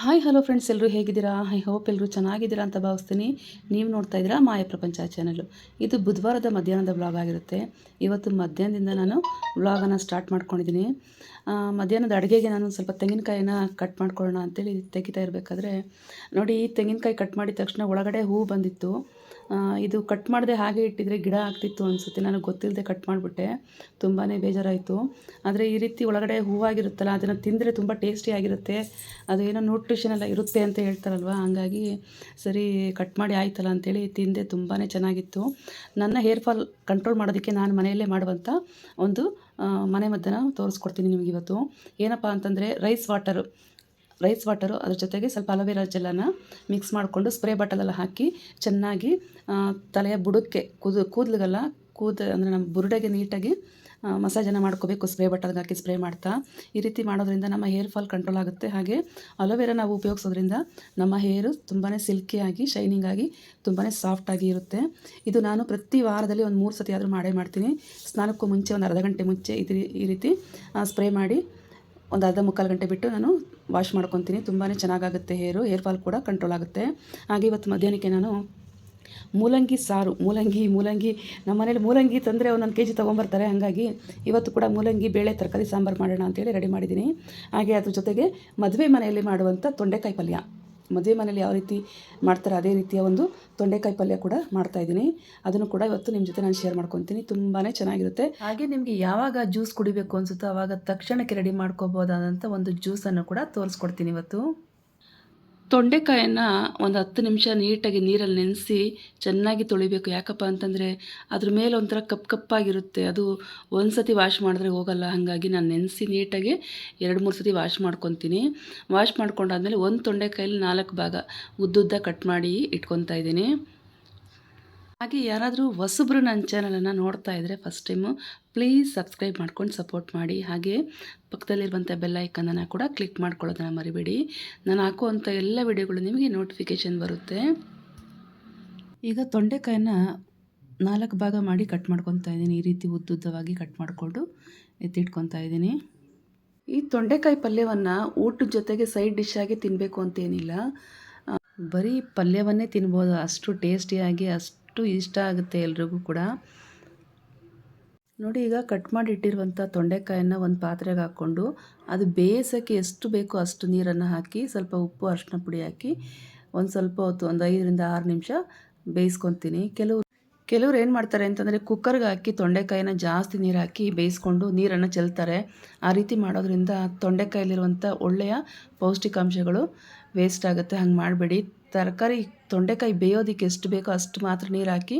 Hi, hello friends ಎಲ್ಲರೂ ಹೇಗಿದ್ದೀರಾ? I hope ಎಲ್ಲರೂ ಚೆನ್ನಾಗಿದ್ದೀರಾ ಅಂತ ಭಾವಿಸ್ತೀನಿ. ನೀವು ನೋಡ್ತಾ ಇದ್ದೀರಾ ಮಾಯ ಪ್ರಪಂಚ ಚಾನಲ್ಲು ಇದು ಬುಧವಾರದ ಮಧ್ಯಾಹ್ನದ ವ್ಲಾಗ್ ಆಗಿರುತ್ತೆ. ಇವತ್ತು ಮಧ್ಯಾಹ್ನದಿಂದ ನಾನು ವ್ಲಾಗನ್ನು ಸ್ಟಾರ್ಟ್ ಮಾಡ್ಕೊಂಡಿದ್ದೀನಿ. ಮಧ್ಯಾಹ್ನದ ಅಡುಗೆಗೆ ನಾನು ಸ್ವಲ್ಪ ತೆಂಗಿನಕಾಯಿನ ಕಟ್ ಮಾಡ್ಕೊಳ್ಳೋಣ ಅಂತೇಳಿ ತೆಗಿತಾ ಇರಬೇಕಾದ್ರೆ, ನೋಡಿ ಈ ತೆಂಗಿನಕಾಯಿ ಕಟ್ ಮಾಡಿದ ತಕ್ಷಣ ಒಳಗಡೆ ಹೂವು ಬಂದಿತ್ತು. ಇದು ಕಟ್ ಮಾಡದೆ ಹಾಗೆ ಇಟ್ಟಿದ್ರೆ ಗಿಡ ಆಗ್ತಿತ್ತು ಅನಿಸುತ್ತೆ. ನನಗೆ ಗೊತ್ತಿಲ್ಲದೆ ಕಟ್ ಮಾಡಿಬಿಟ್ಟೆ. ತುಂಬಾ ಬೇಜಾರಾಯಿತು. ಆದರೆ ಈ ರೀತಿ ಒಳಗಡೆ ಹೂವಾಗಿರುತ್ತಲ್ಲ, ಅದನ್ನು ತಿಂದರೆ ತುಂಬ ಟೇಸ್ಟಿಯಾಗಿರುತ್ತೆ ಅದು ಏನೋ ನ್ಯೂಟ್ರಿಷನ್ ಎಲ್ಲ ಇರುತ್ತೆ ಅಂತ ಹೇಳ್ತಾರಲ್ವ? ಹಾಗಾಗಿ ಸರಿ ಕಟ್ ಮಾಡಿ ಆಯ್ತಲ್ಲ ಅಂತೇಳಿ ತಿಂದೆ ತುಂಬಾ ಚೆನ್ನಾಗಿತ್ತು. ನನ್ನ ಹೇರ್ ಫಾಲ್ ಕಂಟ್ರೋಲ್ ಮಾಡೋದಕ್ಕೆ ನಾನು ಮನೆಯಲ್ಲೇ ಮಾಡುವಂಥ ಒಂದು ಮನೆಮದ್ದನ್ನು ಮನೆ ಮದ್ದನ್ನು ತೋರಿಸ್ಕೊಡ್ತೀನಿ ನಿಮಗೆ ಇವತ್ತು. ಏನಪ್ಪ ಅಂತಂದರೆ ರೈಸ್ ವಾಟರು ರೈಸ್ ವಾಟರು ಅದ್ರ ಜೊತೆಗೆ ಸ್ವಲ್ಪ ಅಲೋವೆರಾ ಜೆಲ್ಲನ ಮಿಕ್ಸ್ ಮಾಡಿಕೊಂಡು ಸ್ಪ್ರೇ ಬಾಟಲೆಲ್ಲ ಹಾಕಿ ಚೆನ್ನಾಗಿ ತಲೆಯ ಬುಡಕ್ಕೆ ಕೂದು, ಕೂದಲಿಗೆಲ್ಲ, ಕೂದ ಅಂದರೆ ನಮ್ಮ ಬುರುಡೆಗೆ ನೀಟಾಗಿ ಮಸಾಜನ್ನು ಮಾಡ್ಕೋಬೇಕು ಸ್ಪ್ರೇ ಬಟ್ಟಲ್ಗೆ ಹಾಕಿ ಸ್ಪ್ರೇ ಮಾಡ್ತಾ. ಈ ರೀತಿ ಮಾಡೋದ್ರಿಂದ ನಮ್ಮ ಹೇರ್ ಫಾಲ್ ಕಂಟ್ರೋಲ್ ಆಗುತ್ತೆ. ಹಾಗೆ ಅಲೋವೆರಾ ನಾವು ಉಪಯೋಗಿಸೋದ್ರಿಂದ ನಮ್ಮ ಹೇರು ತುಂಬಾ ಸಿಲ್ಕಿಯಾಗಿ ಶೈನಿಂಗ್ ಆಗಿ ತುಂಬಾ ಸಾಫ್ಟಾಗಿ ಇರುತ್ತೆ. ಇದು ನಾನು ಪ್ರತಿ ವಾರದಲ್ಲಿ ಒಂದು ಮೂರು ಸತಿ ಆದರೂ ಮಾಡೇ ಮಾಡ್ತೀನಿ. ಸ್ನಾನಕ್ಕೂ ಮುಂಚೆ ಒಂದು ಅರ್ಧ ಗಂಟೆ ಮುಂಚೆ ಇದು ಈ ರೀತಿ ಸ್ಪ್ರೇ ಮಾಡಿ ಒಂದು ಅರ್ಧ ಮುಕ್ಕಾಲು ಗಂಟೆ ಬಿಟ್ಟು ನಾನು ವಾಶ್ ಮಾಡ್ಕೊತೀನಿ. ತುಂಬಾ ಚೆನ್ನಾಗಾಗುತ್ತೆ ಹೇರು ಹೇರ್ ಫಾಲ್ ಕೂಡ ಕಂಟ್ರೋಲ್ ಆಗುತ್ತೆ. ಹಾಗೆ ಇವತ್ತು ಮಧ್ಯಾಹ್ನಕ್ಕೆ ನಾನು ಮೂಲಂಗಿ ಸಾರು, ಮೂಲಂಗಿ ಮೂಲಂಗಿ, ನಮ್ಮ ಮನೇಲಿ ಮೂಲಂಗಿ ತಂದರೆ ಒಂದೊಂದು ಕೆ ಜಿ ತೊಗೊಂಬರ್ತಾರೆ. ಹಾಗಾಗಿ ಇವತ್ತು ಕೂಡ ಮೂಲಂಗಿ, ಬೇಳೆ, ತರಕಾರಿ, ಸಾಂಬಾರು ಮಾಡೋಣ ಅಂತೇಳಿ ರೆಡಿ ಮಾಡಿದ್ದೀನಿ. ಹಾಗೆ ಅದ್ರ ಜೊತೆಗೆ ಮದುವೆ ಮನೆಯಲ್ಲಿ ಮಾಡುವಂಥ ತೊಂಡೆಕಾಯಿ ಪಲ್ಯ. ಮದುವೆ ಮನೇಲಿ ಯಾವ ರೀತಿ ಮಾಡ್ತಾರೆ ಅದೇ ರೀತಿಯ ಒಂದು ತೊಂಡೆಕಾಯಿ ಪಲ್ಯ ಕೂಡ ಮಾಡ್ತಾಯಿದ್ದೀನಿ ಅದನ್ನು ಕೂಡ ಇವತ್ತು ನಿಮ್ಮ ಜೊತೆ ನಾನು ಶೇರ್ ಮಾಡ್ಕೊತೀನಿ. ತುಂಬಾ ಚೆನ್ನಾಗಿರುತ್ತೆ. ಹಾಗೆ ನಿಮಗೆ ಯಾವಾಗ ಜ್ಯೂಸ್ ಕುಡಿಬೇಕು ಅನಿಸುತ್ತೋ ಆವಾಗ ತಕ್ಷಣಕ್ಕೆ ರೆಡಿ ಮಾಡ್ಕೋಬೋದಾದಂಥ ಒಂದು ಜ್ಯೂಸನ್ನು ಕೂಡ ತೋರಿಸ್ಕೊಡ್ತೀನಿ ಇವತ್ತು. ತೊಂಡೆಕಾಯನ್ನು ಒಂದು ಹತ್ತು ನಿಮಿಷ ನೀಟಾಗಿ ನೀರಲ್ಲಿ ನೆನೆಸಿ ಚೆನ್ನಾಗಿ ತೊಳಿಬೇಕು. ಯಾಕಪ್ಪ ಅಂತಂದರೆ ಅದ್ರ ಮೇಲೆ ಒಂಥರ ಕಪ್ ಕಪ್ಪಾಗಿರುತ್ತೆ. ಅದು ಒಂದು ಸತಿ ವಾಶ್ ಮಾಡಿದ್ರೆ ಹೋಗಲ್ಲ. ಹಾಗಾಗಿ ನಾನು ನೆನೆಸಿ ನೀಟಾಗಿ ಎರಡು, ಮೂರು ಸತಿ ವಾಶ್ ಮಾಡ್ಕೊತೀನಿ. ವಾಶ್ ಮಾಡ್ಕೊಂಡಾದ್ಮೇಲೆ ಒಂದು ತೊಂಡೆಕಾಯಲ್ಲಿ ನಾಲ್ಕು ಭಾಗ ಉದ್ದುದ್ದ ಕಟ್ ಮಾಡಿ ಇಟ್ಕೊತಾ ಇದ್ದೀನಿ. ಹಾಗೆ ಯಾರಾದರೂ ಹೊಸಬ್ರು ನನ್ನ ಚಾನಲನ್ನು ನೋಡ್ತಾ ಇದ್ದರೆ ಫಸ್ಟ್ ಟೈಮು ಪ್ಲೀಸ್ ಸಬ್ಸ್ಕ್ರೈಬ್ ಮಾಡ್ಕೊಂಡು ಸಪೋರ್ಟ್ ಮಾಡಿ. ಹಾಗೆ ಪಕ್ಕದಲ್ಲಿರುವಂಥ ಬೆಲ್ ಐಕನನ್ನು ಕೂಡ ಕ್ಲಿಕ್ ಮಾಡ್ಕೊಳ್ಳೋದನ್ನು ಮರಿಬೇಡಿ. ನಾನು ಹಾಕುವಂಥ ಎಲ್ಲ ವಿಡಿಯೋಗಳು ನಿಮಗೆ ನೋಟಿಫಿಕೇಷನ್ ಬರುತ್ತೆ. ಈಗ ತೊಂಡೆಕಾಯನ್ನ ನಾಲ್ಕು ಭಾಗ ಮಾಡಿ ಕಟ್ ಮಾಡ್ಕೊತಾ ಇದ್ದೀನಿ. ಈ ರೀತಿ ಉದ್ದುದ್ದವಾಗಿ ಕಟ್ ಮಾಡಿಕೊಂಡು ಎತ್ತಿಟ್ಕೊತಾ ಇದ್ದೀನಿ. ಈ ತೊಂಡೆಕಾಯಿ ಪಲ್ಯವನ್ನು ಊಟದ ಜೊತೆಗೆ ಸೈಡ್ ಡಿಶ್ ಆಗಿ ತಿನ್ನಬೇಕು ಅಂತೇನಿಲ್ಲ. ಬರೀ ಪಲ್ಯವನ್ನೇ ತಿನ್ಬೋದು. ಅಷ್ಟು ಟೇಸ್ಟಿಯಾಗಿ ಅಷ್ಟು ಇಷ್ಟ ಆಗುತ್ತೆ ಎಲ್ರಿಗೂ ಕೂಡ. ನೋಡಿ ಈಗ ಕಟ್ ಮಾಡಿ ಇಟ್ಟಿರುವಂಥ ತೊಂಡೆಕಾಯನ್ನು ಒಂದು ಪಾತ್ರೆಗೆ ಹಾಕ್ಕೊಂಡು, ಅದು ಬೇಯಿಸೋಕ್ಕೆ ಎಷ್ಟು ಬೇಕೋ ಅಷ್ಟು ನೀರನ್ನು ಹಾಕಿ, ಸ್ವಲ್ಪ ಉಪ್ಪು ಅರಿಶಿನ ಪುಡಿ ಹಾಕಿ ಒಂದು ಸ್ವಲ್ಪ ಹೊತ್ತು, ಒಂದು ಐದರಿಂದ ಆರು ನಿಮಿಷ ಬೇಯಿಸ್ಕೊತೀನಿ. ಕೆಲವು ಕೆಲವ್ರು ಏನು ಮಾಡ್ತಾರೆ ಅಂತಂದರೆ ಕುಕ್ಕರ್ಗೆ ಹಾಕಿ ತೊಂಡೆಕಾಯಿನ ಜಾಸ್ತಿ ನೀರು ಹಾಕಿ ಬೇಯಿಸ್ಕೊಂಡು ನೀರನ್ನು ಚೆಲ್ತಾರೆ. ಆ ರೀತಿ ಮಾಡೋದ್ರಿಂದ ತೊಂಡೆಕಾಯಲ್ಲಿರುವಂಥ ಒಳ್ಳೆಯ ಪೌಷ್ಟಿಕಾಂಶಗಳು ವೇಸ್ಟ್ ಆಗುತ್ತೆ. ಹಂಗೆ ಮಾಡಬೇಡಿ. ತರಕಾರಿ ತೊಂಡೆಕಾಯಿ ಬೇಯೋದಕ್ಕೆ ಎಷ್ಟು ಬೇಕೋ ಅಷ್ಟು ಮಾತ್ರ ನೀರು ಹಾಕಿ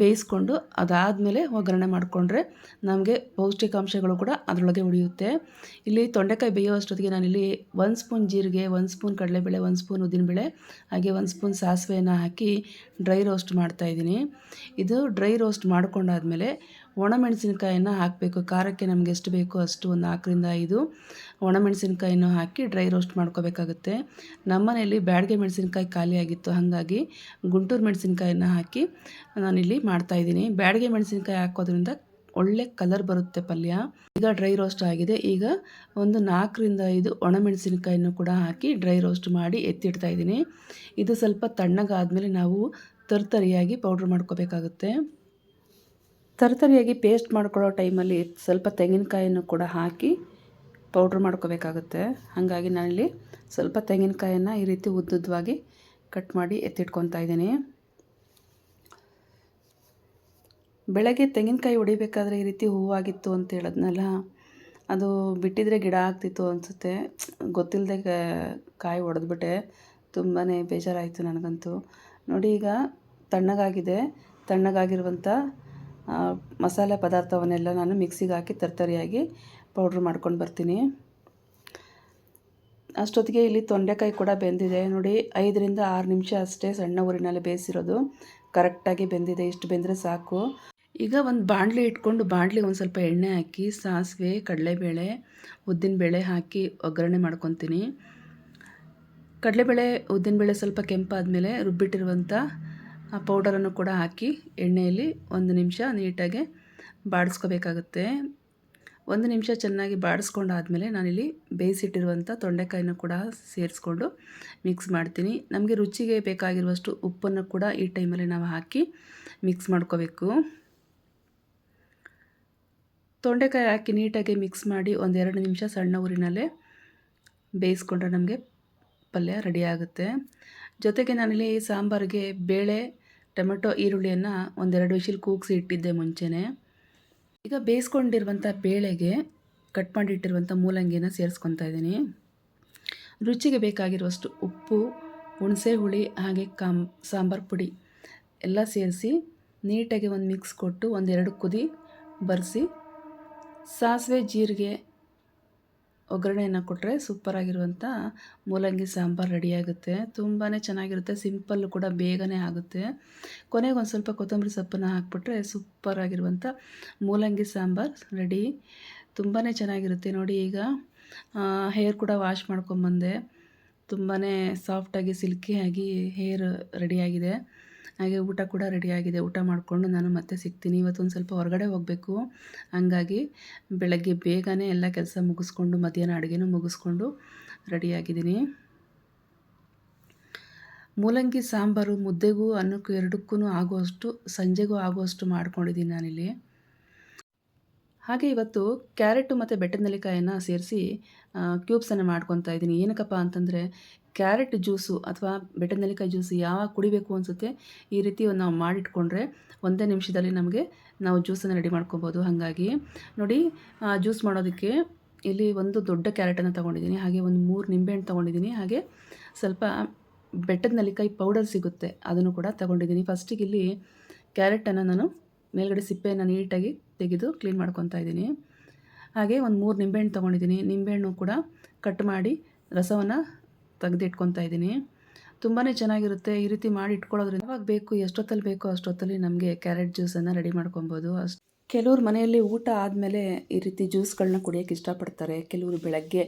ಬೇಯಿಸ್ಕೊಂಡು ಅದಾದಮೇಲೆ ಒಗ್ಗರಣೆ ಮಾಡಿಕೊಂಡ್ರೆ ನಮಗೆ ಪೌಷ್ಟಿಕಾಂಶಗಳು ಕೂಡ ಅದರೊಳಗೆ ಉಳಿಯುತ್ತೆ. ಇಲ್ಲಿ ತೊಂಡೆಕಾಯಿ ಬೇಯೋ ಅಷ್ಟೊತ್ತಿಗೆ ನಾನಿಲ್ಲಿ ಒಂದು ಸ್ಪೂನ್ ಜೀರಿಗೆ ಒಂದು ಸ್ಪೂನ್ ಕಡಲೆಬೇಳೆ ಒಂದು ಸ್ಪೂನ್ ಉದ್ದಿನಬೇಳೆ, ಹಾಗೆ ಒಂದು ಸ್ಪೂನ್ ಸಾಸಿವೆಯನ್ನು ಹಾಕಿ ಡ್ರೈ ರೋಸ್ಟ್ ಮಾಡ್ತಾಯಿದ್ದೀನಿ ಇದು ಡ್ರೈ ರೋಸ್ಟ್ ಮಾಡ್ಕೊಂಡಾದ್ಮೇಲೆ ಒಣಮೆಣಸಿನ್ಕಾಯನ್ನು ಹಾಕಬೇಕು. ಖಾರಕ್ಕೆ ನಮಗೆ ಎಷ್ಟು ಬೇಕೋ ಅಷ್ಟು ಒಂದು ನಾಲ್ಕರಿಂದ ಐದು ಒಣಮೆಣಸಿನ್ಕಾಯನ್ನು ಹಾಕಿ ಡ್ರೈ ರೋಸ್ಟ್ ಮಾಡ್ಕೋಬೇಕಾಗುತ್ತೆ. ನಮ್ಮನೆಯಲ್ಲಿ ಬ್ಯಾಡಿಗೆ ಮೆಣಸಿನಕಾಯಿ ಖಾಲಿಯಾಗಿತ್ತು. ಹಾಗಾಗಿ ಗುಂಟೂರು ಮೆಣಸಿನ್ಕಾಯನ್ನು ಹಾಕಿ ನಾನಿಲ್ಲಿ ಮಾಡ್ತಾಯಿದ್ದೀನಿ ಬ್ಯಾಡಗೆ ಮೆಣಸಿನ್ಕಾಯಿ ಹಾಕೋದ್ರಿಂದ ಒಳ್ಳೆ ಕಲರ್ ಬರುತ್ತೆ ಪಲ್ಯ. ಈಗ ಡ್ರೈ ರೋಸ್ಟ್ ಆಗಿದೆ. ಈಗ ಒಂದು ನಾಲ್ಕರಿಂದ ಐದು ಒಣಮೆಣಸಿನಕಾಯಿನೂ ಕೂಡ ಹಾಕಿ ಡ್ರೈ ರೋಸ್ಟ್ ಮಾಡಿ ಎತ್ತಿಡ್ತಾ ಇದ್ದೀನಿ. ಇದು ಸ್ವಲ್ಪ ತಣ್ಣಗಾದಮೇಲೆ ನಾವು ತರ್ತರಿಯಾಗಿ ಪೌಡ್ರ್ ಮಾಡ್ಕೋಬೇಕಾಗುತ್ತೆ. ತರ್ತರಿಯಾಗಿ ಪೇಸ್ಟ್ ಮಾಡ್ಕೊಳ್ಳೋ ಟೈಮಲ್ಲಿ ಸ್ವಲ್ಪ ತೆಂಗಿನಕಾಯನ್ನು ಕೂಡ ಹಾಕಿ ಪೌಡ್ರ್ ಮಾಡ್ಕೋಬೇಕಾಗುತ್ತೆ. ಹಾಗಾಗಿ ನಾನಿಲ್ಲಿ ಸ್ವಲ್ಪ ತೆಂಗಿನಕಾಯನ್ನು ಈ ರೀತಿ ಉದ್ದುದ್ದವಾಗಿ ಕಟ್ ಮಾಡಿ ಎತ್ತಿಟ್ಕೊತಾ ಇದ್ದೀನಿ. ಬೆಳಗ್ಗೆ ತೆಂಗಿನಕಾಯಿ ಹೊಡಿಬೇಕಾದ್ರೆ ಈ ರೀತಿ ಹೂವಾಗಿತ್ತು ಅಂತ ಹೇಳೋದ್ನಲ್ಲ, ಅದು ಬಿಟ್ಟಿದ್ರೆ ಗಿಡ ಆಗ್ತಿತ್ತು ಅನಿಸುತ್ತೆ. ಗೊತ್ತಿಲ್ಲದೆ ಕಾಯಿ ಹೊಡೆದ್ಬಿಟ್ಟೆ ತುಂಬಾ ಬೇಜಾರಾಯಿತು ನನಗಂತೂ. ನೋಡಿ ಈಗ ತಣ್ಣಗಾಗಿದೆ. ತಣ್ಣಗಾಗಿರುವಂಥ ಮಸಾಲೆ ಪದಾರ್ಥವನ್ನೆಲ್ಲ ನಾನು ಮಿಕ್ಸಿಗೆ ಹಾಕಿ ತರ್ತರಿಯಾಗಿ ಪೌಡ್ರ್ ಮಾಡ್ಕೊಂಡು ಬರ್ತೀನಿ. ಅಷ್ಟೊತ್ತಿಗೆ ಇಲ್ಲಿ ತೊಂಡೆಕಾಯಿ ಕೂಡ ಬೆಂದಿದೆ. ನೋಡಿ, ಐದರಿಂದ ಆರು ನಿಮಿಷ ಅಷ್ಟೇ ಸಣ್ಣ ಊರಿನಲ್ಲಿ ಬೇಯಿಸಿರೋದು. ಕರೆಕ್ಟಾಗಿ ಬೆಂದಿದೆ. ಇಷ್ಟು ಬೆಂದರೆ ಸಾಕು. ಈಗ ಒಂದು ಬಾಣಲಿ ಇಟ್ಕೊಂಡು ಬಾಣಲೆ ಒಂದು ಸ್ವಲ್ಪ ಎಣ್ಣೆ ಹಾಕಿ, ಸಾಸಿವೆ, ಕಡಲೆಬೇಳೆ, ಉದ್ದಿನಬೇಳೆ ಹಾಕಿ ಒಗ್ಗರಣೆ ಮಾಡ್ಕೊತೀನಿ. ಕಡಲೆಬೇಳೆ, ಉದ್ದಿನಬೇಳೆ ಸ್ವಲ್ಪ ಕೆಂಪಾದಮೇಲೆ ರುಬ್ಬಿಟ್ಟಿರುವಂಥ ಆ ಪೌಡರನ್ನು ಕೂಡ ಹಾಕಿ ಎಣ್ಣೆಯಲ್ಲಿ ಒಂದು ನಿಮಿಷ ನೀಟಾಗಿ ಬಾಡಿಸ್ಕೋಬೇಕಾಗುತ್ತೆ. ಒಂದು ನಿಮಿಷ ಚೆನ್ನಾಗಿ ಬಾಡಿಸ್ಕೊಂಡಾದಮೇಲೆ ನಾನಿಲ್ಲಿ ಬೇಯಿಸಿಟ್ಟಿರುವಂಥ ತೊಂಡೆಕಾಯಿನ ಕೂಡ ಸೇರಿಸ್ಕೊಂಡು ಮಿಕ್ಸ್ ಮಾಡ್ತೀನಿ. ನಮಗೆ ರುಚಿಗೆ ಬೇಕಾಗಿರುವಷ್ಟು ಉಪ್ಪನ್ನು ಕೂಡ ಈ ಟೈಮಲ್ಲಿ ನಾವು ಹಾಕಿ ಮಿಕ್ಸ್ ಮಾಡ್ಕೋಬೇಕು. ತೊಂಡೆಕಾಯಿ ಹಾಕಿ ನೀಟಾಗಿ ಮಿಕ್ಸ್ ಮಾಡಿ ಒಂದೆರಡು ನಿಮಿಷ ಸಣ್ಣ ಊರಿನಲ್ಲೇ ಬೇಯಿಸ್ಕೊಂಡ್ರೆ ನಮಗೆ ಪಲ್ಯ ರೆಡಿ ಆಗುತ್ತೆ. ಜೊತೆಗೆ ನಾನಿಲ್ಲಿ ಸಾಂಬಾರಿಗೆ ಬೇಳೆ, ಟೊಮೆಟೊ, ಈರುಳ್ಳಿಯನ್ನು ಒಂದೆರಡು ವಿಷಲ್ ಕೂಗಿಸಿ ಇಟ್ಟಿದ್ದೆ ಮುಂಚೆನೇ. ಈಗ ಬೇಯಿಸ್ಕೊಂಡಿರುವಂಥ ಬೇಳೆಗೆ ಕಟ್ ಮಾಡಿಟ್ಟಿರುವಂಥ ಮೂಲಂಗಿನ ಸೇರಿಸ್ಕೊತಾ ಇದ್ದೀನಿ. ರುಚಿಗೆ ಬೇಕಾಗಿರುವಷ್ಟು ಉಪ್ಪು, ಹುಣಸೆ ಹುಳಿ ಹಾಗೆ ಕಾಮ್ ಸಾಂಬಾರು ಪುಡಿ ಎಲ್ಲ ಸೇರಿಸಿ ನೀಟಾಗಿ ಒಂದು ಮಿಕ್ಸ್ ಕೊಟ್ಟು ಒಂದೆರಡು ಕುದಿ ಬರೆಸಿ ಸಾಸಿವೆ ಜೀರಿಗೆ ಒಗ್ಗರಣೆಯನ್ನು ಕೊಟ್ಟರೆ ಸೂಪರಾಗಿರುವಂಥ ಮೂಲಂಗಿ ಸಾಂಬಾರು ರೆಡಿಯಾಗುತ್ತೆ. ತುಂಬಾ ಚೆನ್ನಾಗಿರುತ್ತೆ. ಸಿಂಪಲ್ಲು ಕೂಡ ಬೇಗನೆ ಆಗುತ್ತೆ. ಕೊನೆಗೆ ಒಂದು ಸ್ವಲ್ಪ ಕೊತ್ತಂಬರಿ ಸೊಪ್ಪನ್ನು ಹಾಕ್ಬಿಟ್ರೆ ಸೂಪರಾಗಿರುವಂಥ ಮೂಲಂಗಿ ಸಾಂಬಾರು ರೆಡಿ. ತುಂಬಾ ಚೆನ್ನಾಗಿರುತ್ತೆ. ನೋಡಿ ಈಗ ಹೇರ್ ಕೂಡ ವಾಶ್ ಮಾಡ್ಕೊಂಬಂದೆ ತುಂಬಾ ಸಾಫ್ಟಾಗಿ ಸಿಲ್ಕಿಯಾಗಿ ಹೇರ್ ರೆಡಿಯಾಗಿದೆ. ಹಾಗೆ ಊಟ ಕೂಡ ರೆಡಿಯಾಗಿದೆ ಊಟ ಮಾಡಿಕೊಂಡು ನಾನು ಮತ್ತೆ ಸಿಗ್ತೀನಿ. ಇವತ್ತೊಂದು ಸ್ವಲ್ಪ ಹೊರಗಡೆ ಹೋಗಬೇಕು. ಹಂಗಾಗಿ ಬೆಳಗ್ಗೆ ಬೇಗನೆ ಎಲ್ಲ ಕೆಲಸ ಮುಗಿಸ್ಕೊಂಡು, ಮಧ್ಯಾಹ್ನ ಅಡುಗೆನೂ ಮುಗಿಸ್ಕೊಂಡು ರೆಡಿಯಾಗಿದ್ದೀನಿ ಮೂಲಂಗಿ, ಸಾಂಬಾರು, ಮುದ್ದೆಗೂ, ಅನ್ನಕ್ಕೂ ಎರಡಕ್ಕೂ ಆಗುವಷ್ಟು, ಸಂಜೆಗೂ ಆಗುವಷ್ಟು ಮಾಡ್ಕೊಂಡಿದ್ದೀನಿ ನಾನಿಲ್ಲಿ. ಹಾಗೆ ಇವತ್ತು ಕ್ಯಾರೆಟು ಮತ್ತು ಬೆಟ್ಟದ ನೆಲ್ಲಿಕಾಯನ್ನು ಸೇರಿಸಿ ಕ್ಯೂಬ್ಸನ್ನು ಮಾಡ್ಕೊತಾ ಇದ್ದೀನಿ. ಏನಕ್ಕಪ್ಪ ಅಂತಂದರೆ ಕ್ಯಾರೆಟ್ ಜ್ಯೂಸು ಅಥವಾ ಬೆಟ್ಟದ ನೆಲ್ಲಿಕಾಯಿ ಜ್ಯೂಸು ಯಾವಾಗ ಕುಡಿಬೇಕು ಅನಿಸುತ್ತೆ, ಈ ರೀತಿ ಒಂದು ನಾವು ಮಾಡಿಟ್ಕೊಂಡ್ರೆ ಒಂದೇ ನಿಮಿಷದಲ್ಲಿ ನಮಗೆ ನಾವು ಜ್ಯೂಸನ್ನು ರೆಡಿ ಮಾಡ್ಕೊಬೋದು. ಹಾಗಾಗಿ ನೋಡಿ ಜ್ಯೂಸ್ ಮಾಡೋದಕ್ಕೆ ಇಲ್ಲಿ ಒಂದು ದೊಡ್ಡ ಕ್ಯಾರೆಟನ್ನು ತೊಗೊಂಡಿದ್ದೀನಿ, ಹಾಗೆ ಒಂದು ಮೂರು ನಿಂಬೆಹಣ್ಣು ತೊಗೊಂಡಿದ್ದೀನಿ, ಹಾಗೆ ಸ್ವಲ್ಪ ಬೆಟ್ಟದ ನೆಲ್ಲಿಕಾಯಿ ಪೌಡರ್ ಸಿಗುತ್ತೆ, ಅದನ್ನು ಕೂಡ ತೊಗೊಂಡಿದ್ದೀನಿ. ಫಸ್ಟಿಗೆ ಇಲ್ಲಿ ಕ್ಯಾರೆಟನ್ನು ನಾನು ಮೇಲ್ಗಡೆ ಸಿಪ್ಪೆಯನ್ನು ನೀಟಾಗಿ ತೆಗೆದು ಕ್ಲೀನ್ ಮಾಡ್ಕೊತಾ ಇದ್ದೀನಿ. ಹಾಗೆ ಒಂದು ಮೂರು ನಿಂಬೆಹಣ್ಣು ತೊಗೊಂಡಿದ್ದೀನಿ, ನಿಂಬೆಹಣ್ಣು ಕೂಡ ಕಟ್ ಮಾಡಿ ರಸವನ್ನು ತೆಗೆದಿಟ್ಕೊತಾ ಇದ್ದೀನಿ. ತುಂಬಾ ಚೆನ್ನಾಗಿರುತ್ತೆ. ಈ ರೀತಿ ಮಾಡಿ ಇಟ್ಕೊಳ್ಳೋದ್ರಿಂದ ಯಾವಾಗ ಬೇಕು, ಎಷ್ಟೊತ್ತಲ್ಲಿ ಬೇಕೋ ಅಷ್ಟೊತ್ತಲ್ಲಿ ನಮಗೆ ಕ್ಯಾರೆಟ್ ಜ್ಯೂಸನ್ನು ರೆಡಿ ಮಾಡ್ಕೊಬೋದು. ಅಷ್ಟು ಕೆಲವ್ರು ಮನೆಯಲ್ಲಿ ಊಟ ಆದಮೇಲೆ ಈ ರೀತಿ ಜ್ಯೂಸ್ಗಳನ್ನ ಕುಡಿಯೋಕ್ಕೆ ಇಷ್ಟಪಡ್ತಾರೆ. ಕೆಲವರು ಬೆಳಗ್ಗೆ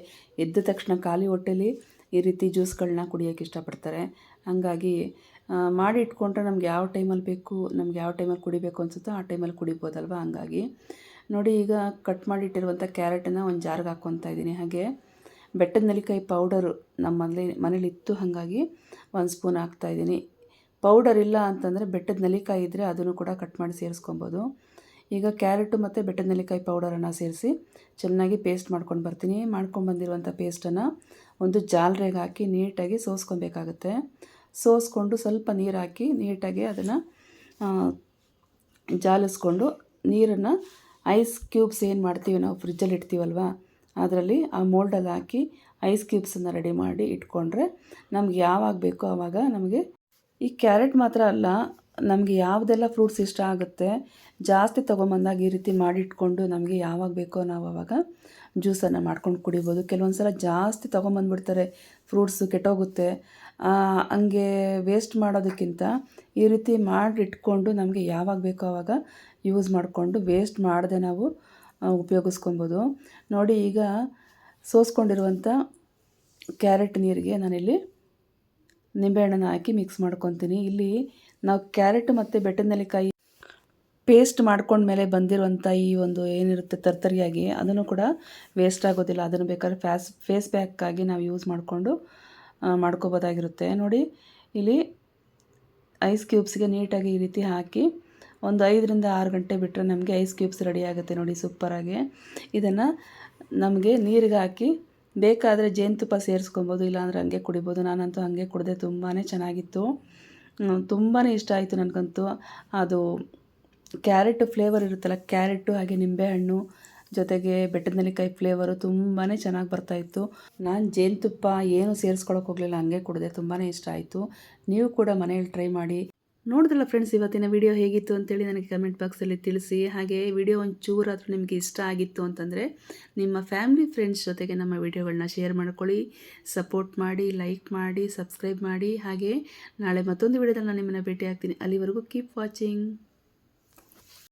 ಎದ್ದ ತಕ್ಷಣ ಖಾಲಿ ಹೊಟ್ಟೆಲಿ ಈ ರೀತಿ ಜ್ಯೂಸ್ಗಳನ್ನ ಕುಡಿಯೋಕ್ಕೆ ಇಷ್ಟಪಡ್ತಾರೆ. ಹಾಗಾಗಿ ಮಾಡಿ ಇಟ್ಕೊಂಡ್ರೆ ನಮ್ಗೆ ಯಾವ ಟೈಮಲ್ಲಿ ಬೇಕು, ನಮ್ಗೆ ಯಾವ ಟೈಮಲ್ಲಿ ಕುಡಿಬೇಕು ಅನಿಸುತ್ತೋ ಆ ಟೈಮಲ್ಲಿ ಕುಡಿಬೋದಲ್ವ? ಹಂಗಾಗಿ, ನೋಡಿ ಈಗ ಕಟ್ ಮಾಡಿಟ್ಟಿರುವಂಥ ಕ್ಯಾರೆಟನ್ನು ಒಂದು ಜಾರ್ಗೆ ಹಾಕ್ಕೊತಾ ಇದ್ದೀನಿ. ಹಾಗೆ ಬೆಟ್ಟದ ನೆಲ್ಲಿಕಾಯಿ ಪೌಡರು ನಮ್ಮ ಮನೇಲಿ ಮನೇಲಿ ಇತ್ತು ಹಾಗಾಗಿ ಒಂದು ಸ್ಪೂನ್ ಹಾಕ್ತಾಯಿದ್ದೀನಿ ಪೌಡರ್ ಇಲ್ಲ ಅಂತಂದರೆ ಬೆಟ್ಟದ ನೆಲ್ಲಿಕಾಯಿ ಇದ್ದರೆ ಅದನ್ನು ಕೂಡ ಕಟ್ ಮಾಡಿ ಸೇರಿಸ್ಕೊಬೋದು. ಈಗ ಕ್ಯಾರೆಟು ಮತ್ತು ಬೆಟ್ಟದ ನೆಲ್ಲಿಕಾಯಿ ಪೌಡರನ್ನು ಸೇರಿಸಿ ಚೆನ್ನಾಗಿ ಪೇಸ್ಟ್ ಮಾಡ್ಕೊಂಡು ಬರ್ತೀನಿ. ಮಾಡ್ಕೊಂಡು ಬಂದಿರುವಂಥ ಪೇಸ್ಟನ್ನು ಒಂದು ಜಾಲ್ರೆಗೆ ಹಾಕಿ ನೀಟಾಗಿ ಸೋಸ್ಕೊಬೇಕಾಗುತ್ತೆ. ಸೋಸ್ಕೊಂಡು ಸ್ವಲ್ಪ ನೀರು ಹಾಕಿ ನೀಟಾಗಿ ಅದನ್ನು ಜಾಲಿಸ್ಕೊಂಡು ನೀರನ್ನು ಐಸ್ ಕ್ಯೂಬ್ಸ್ ಏನು ಮಾಡ್ತೀವಿ ನಾವು ಫ್ರಿಜ್ಜಲ್ಲಿ ಇಡ್ತೀವಲ್ವ? ಅದರಲ್ಲಿ ಆ ಮೋಲ್ಡಲ್ಲಿ ಹಾಕಿ ಐಸ್ ಕ್ಯೂಬ್ಸನ್ನು ರೆಡಿ ಮಾಡಿ ಇಟ್ಕೊಂಡ್ರೆ ನಮ್ಗೆ ಯಾವಾಗ ಬೇಕೋ ಆವಾಗ ನಮಗೆ ಈ ಕ್ಯಾರೆಟ್ ಮಾತ್ರ ಅಲ್ಲ, ನಮಗೆ ಯಾವುದೆಲ್ಲ ಫ್ರೂಟ್ಸ್ ಇಷ್ಟ ಆಗುತ್ತೆ ಜಾಸ್ತಿ ತೊಗೊಂಬಂದಾಗ ಈ ರೀತಿ ಮಾಡಿಟ್ಕೊಂಡು ನಮಗೆ ಯಾವಾಗ ಬೇಕೋ ನಾವು ಆವಾಗ ಜ್ಯೂಸನ್ನು ಮಾಡ್ಕೊಂಡು ಕುಡಿಬೋದು. ಕೆಲವೊಂದು ಸಲ ಜಾಸ್ತಿ ತೊಗೊಂಬಂದ್ಬಿಡ್ತಾರೆ ಫ್ರೂಟ್ಸು ಕೆಟ್ಟೋಗುತ್ತೆ. ಹಂಗೆ ವೇಸ್ಟ್ ಮಾಡೋದಕ್ಕಿಂತ ಈ ರೀತಿ ಮಾಡಿಟ್ಕೊಂಡು ನಮಗೆ ಯಾವಾಗ ಬೇಕೋ ಆವಾಗ ಯೂಸ್ ಮಾಡಿಕೊಂಡು ವೇಸ್ಟ್ ಮಾಡದೆ ನಾವು ಉಪಯೋಗಿಸ್ಕೊಬೋದು ನೋಡಿ, ಈಗ ಸೋಸ್ಕೊಂಡಿರುವಂಥ ಕ್ಯಾರೆಟ್ ನೀರಿಗೆ ನಾನಿಲ್ಲಿ ನಿಂಬೆಹಣ್ಣನ್ನು ಹಾಕಿ ಮಿಕ್ಸ್ ಮಾಡ್ಕೊತೀನಿ. ಇಲ್ಲಿ ನಾವು ಕ್ಯಾರೆಟ್ ಮತ್ತು ಬೆಟ್ಟದ ನೆಲ್ಲಿಕಾಯಿ ಪೇಸ್ಟ್ ಮಾಡ್ಕೊಂಡ್ಮೇಲೆ ಬಂದಿರುವಂಥ ಈ ಒಂದು ಏನಿರುತ್ತೆ ತರ್ತರಿಯಾಗಿ, ಅದನ್ನು ಕೂಡ ವೇಸ್ಟ್ ಆಗೋದಿಲ್ಲ. ಅದನ್ನು ಬೇಕಾದ್ರೆ ಫ್ಯಾಸ್ ಫೇಸ್ ಪ್ಯಾಕ್ಕಾಗಿ ನಾವು ಯೂಸ್ ಮಾಡಿಕೊಂಡು ಮಾಡ್ಕೋಬೋದಾಗಿರುತ್ತೆ. ನೋಡಿ, ಇಲ್ಲಿ ಐಸ್ ಕ್ಯೂಬ್ಸ್ಗೆ ನೀಟಾಗಿ ಈ ರೀತಿ ಹಾಕಿ ಒಂದು ಐದರಿಂದ ಆರು ಗಂಟೆ ಬಿಟ್ಟರೆ ನಮಗೆ ಐಸ್ ಕ್ಯೂಬ್ಸ್ ರೆಡಿ ಆಗುತ್ತೆ ನೋಡಿ ಸೂಪರಾಗಿ. ಇದನ್ನು ನಮಗೆ ನೀರಿಗೆ ಹಾಕಿ ಬೇಕಾದರೆ ಜೇನುತುಪ್ಪ ಸೇರಿಸ್ಕೊಬೋದು, ಇಲ್ಲಾಂದರೆ ಹಂಗೆ ಕುಡಿಬೋದು. ನಾನಂತೂ ಹಾಗೆ ಕುಡಿದೆ ತುಂಬಾ ಚೆನ್ನಾಗಿತ್ತು. ತುಂಬಾ ಇಷ್ಟ ಆಯಿತು ನನಗಂತೂ. ಅದು ಕ್ಯಾರೆಟ್ ಫ್ಲೇವರ್ ಇರುತ್ತಲ್ಲ, ಕ್ಯಾರೆಟು ಹಾಗೆ ನಿಂಬೆಹಣ್ಣು ಜೊತೆಗೆ ಬೆಟ್ಟದ ನೆಲ್ಲಿಕಾಯಿ ಫ್ಲೇವರು ತುಂಬಾ ಚೆನ್ನಾಗಿ ಬರ್ತಾಯಿತ್ತು ನಾನು ಜೇನುತುಪ್ಪ ಏನು ಸೇರಿಸ್ಕೊಳಕ್ಕೆ ಹೋಗಲಿಲ್ಲ, ಹಂಗೆ ಕುಡಿದೆ ತುಂಬಾ ಇಷ್ಟ ಆಯಿತು. ನೀವು ಕೂಡ ಮನೆಯಲ್ಲಿ ಟ್ರೈ ಮಾಡಿ. ನೋಡಿದ್ರಲ್ಲ ಫ್ರೆಂಡ್ಸ್ ಇವತ್ತಿನ ವಿಡಿಯೋ ಹೇಗಿತ್ತು ಅಂತೇಳಿ ನನಗೆ ಕಮೆಂಟ್ ಬಾಕ್ಸಲ್ಲಿ ತಿಳಿಸಿ. ಹಾಗೆ ವಿಡಿಯೋ ಒಂಚೂರಾದರೂ ನಿಮಗೆ ಇಷ್ಟ ಆಗಿತ್ತು ಅಂತಂದರೆ ನಿಮ್ಮ ಫ್ಯಾಮಿಲಿ ಫ್ರೆಂಡ್ಸ್ ಜೊತೆಗೆ ನಮ್ಮ ವಿಡಿಯೋಗಳನ್ನ ಶೇರ್ ಮಾಡ್ಕೊಳ್ಳಿ. ಸಪೋರ್ಟ್ ಮಾಡಿ ಲೈಕ್ ಮಾಡಿ ಸಬ್ಸ್ಕ್ರೈಬ್ ಮಾಡಿ. ಹಾಗೆ ನಾಳೆ ಮತ್ತೊಂದು ವಿಡಿಯೋದಲ್ಲಿ ನಾನು ನಿಮ್ಮನ್ನು ಭೇಟಿ ಆಗ್ತೀನಿ ಅಲ್ಲಿವರೆಗೂ ಕೀಪ್ ವಾಚಿಂಗ್